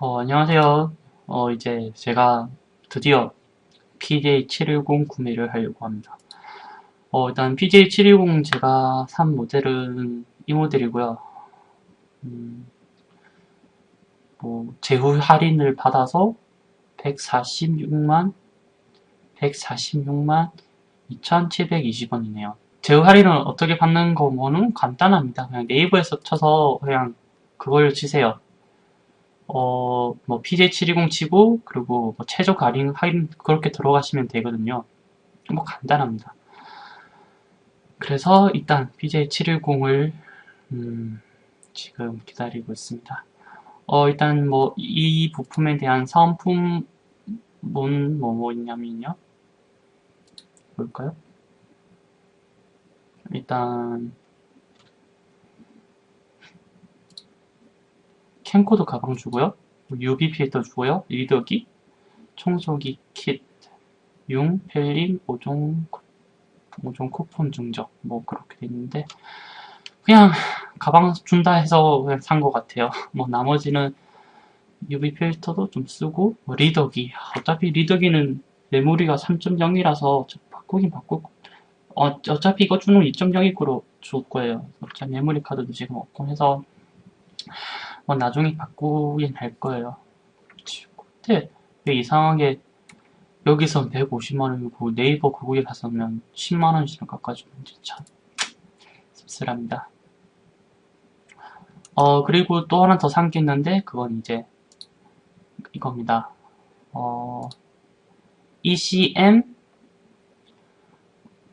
어, 안녕하세요. 어, 이제 제가 드디어 PJ710 구매를 하려고 합니다. 어, 일단 PJ710 제가 산 모델은 이 모델이고요. 음, 뭐, 제후 할인을 받아서 146만, 146만 2,720원이네요. 제후 할인은 어떻게 받는 거뭐는 간단합니다. 그냥 네이버에서 쳐서 그냥 그걸 치세요. 어, 뭐, PJ720 치고, 그리고 뭐 최저 할인, 할인, 그렇게 들어가시면 되거든요. 뭐, 간단합니다. 그래서 일단 PJ710을, 음, 지금 기다리고 있습니다. 어, 일단 뭐, 이 부품에 대한 사은품, 문, 뭐, 뭐 있냐면요. 볼까요? 일단, 캠코더 가방 주고요. UV 필터 주고요. 리더기, 청소기 킷, 융, 필름, 5종, 5종 쿠폰 증정. 뭐 그렇게 돼 있는데 그냥 가방 준다 해서 그냥 산 것 같아요. 뭐 나머지는 UV 필터도 좀 쓰고 뭐 리더기. 어차피 리더기는 메모리가 3.0이라서 바꾸긴 바꾸고 어, 어차피 이거 주는 2.0이구로 줄 거예요. 어차피 메모리 카드도 지금 없고 해서 뭐 나중에 바꾸긴 할 거예요. 근데 왜 이상하게 여기서 150만원이고 네이버 그거에 가서는 10만원씩 깎아주면 참 씁쓸합니다. 어 그리고 또 하나 더 산 게 있는데 그건 이제 이겁니다. 어 ECM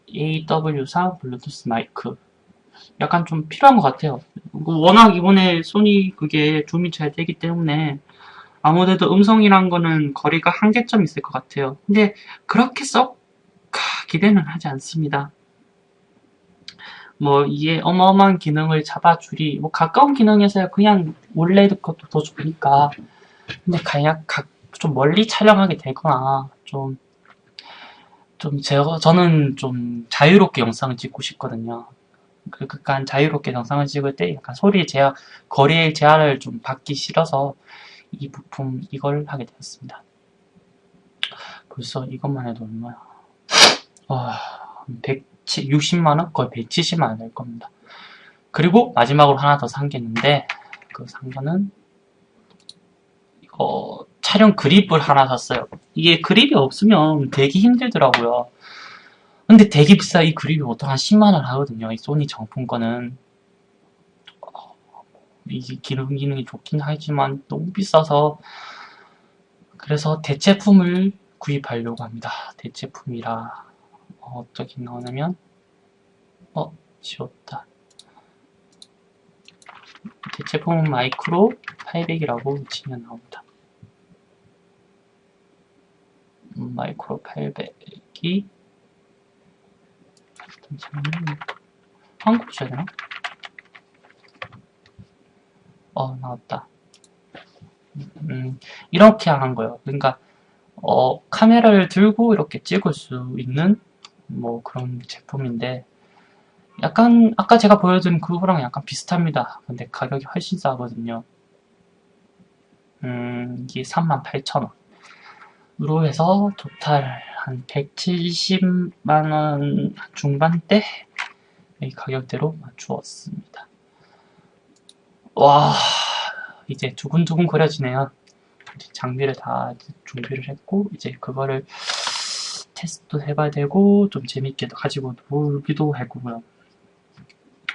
AW4 블루투스 마이크 약간 좀 필요한 것 같아요. 워낙 이번에 소니 그게 줌이 잘 되기 때문에 아무래도 음성이란 거는 거리가 한계점 있을 것 같아요. 근데 그렇게 썩 기대는 하지 않습니다. 뭐 이게 어마어마한 기능을 잡아주리 뭐 가까운 기능에서야 그냥 원래 것도 더 좋으니까 근데 가약 좀 멀리 촬영하게 되거나 좀좀 제가 저는 좀 자유롭게 영상을 찍고 싶거든요. 그 약간 자유롭게 영상을 찍을 때 약간 소리 제한, 거리의 제한을 좀 받기 싫어서 이 부품 이걸 하게 되었습니다. 벌써 이것만 해도 얼마야? 와, 160만원? 거의 170만원 될 겁니다. 그리고 마지막으로 하나 더 산 게 있는데, 그 산 거는, 이거, 촬영 그립을 하나 샀어요. 이게 그립이 없으면 되기 힘들더라고요. 근데 되게 비싸. 이 그립이 보통 한 10만원 하거든요. 이 소니 정품 거는. 이게 기능 기능이 좋긴 하지만 너무 비싸서 그래서 대체품을 구입하려고 합니다. 대체품이라 어, 떻게 나오냐면 어 지웠다. 대체품은 마이크로 800이라고 치면 나옵니다. 음, 마이크로 800이 잠시만요. 한국 써야 되나? 어, 나왔다. 음, 이렇게 한 거예요. 그러니까, 어, 카메라를 들고 이렇게 찍을 수 있는, 뭐, 그런 제품인데, 약간, 아까 제가 보여드린 그거랑 약간 비슷합니다. 근데 가격이 훨씬 싸거든요. 음, 이게 38,000원. 으로 해서, 토탈 한 170만원 중반대? 이 가격대로 맞추었습니다. 와 이제 두근두근 그려지네요. 장비를 다 준비를 했고 이제 그거를 테스트도 해봐야 되고 좀 재밌게 가지고 놀기도 할 거고요.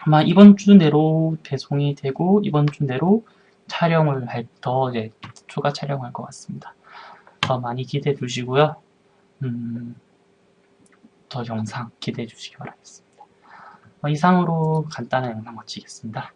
아마 이번 주 내로 배송이 되고 이번 주 내로 촬영을 할 더 이제 추가 촬영할 것 같습니다. 더 많이 기대해 주시고요. 음, 더 영상 기대해 주시기 바라겠습니다. 어, 이상으로 간단한 영상 마치겠습니다.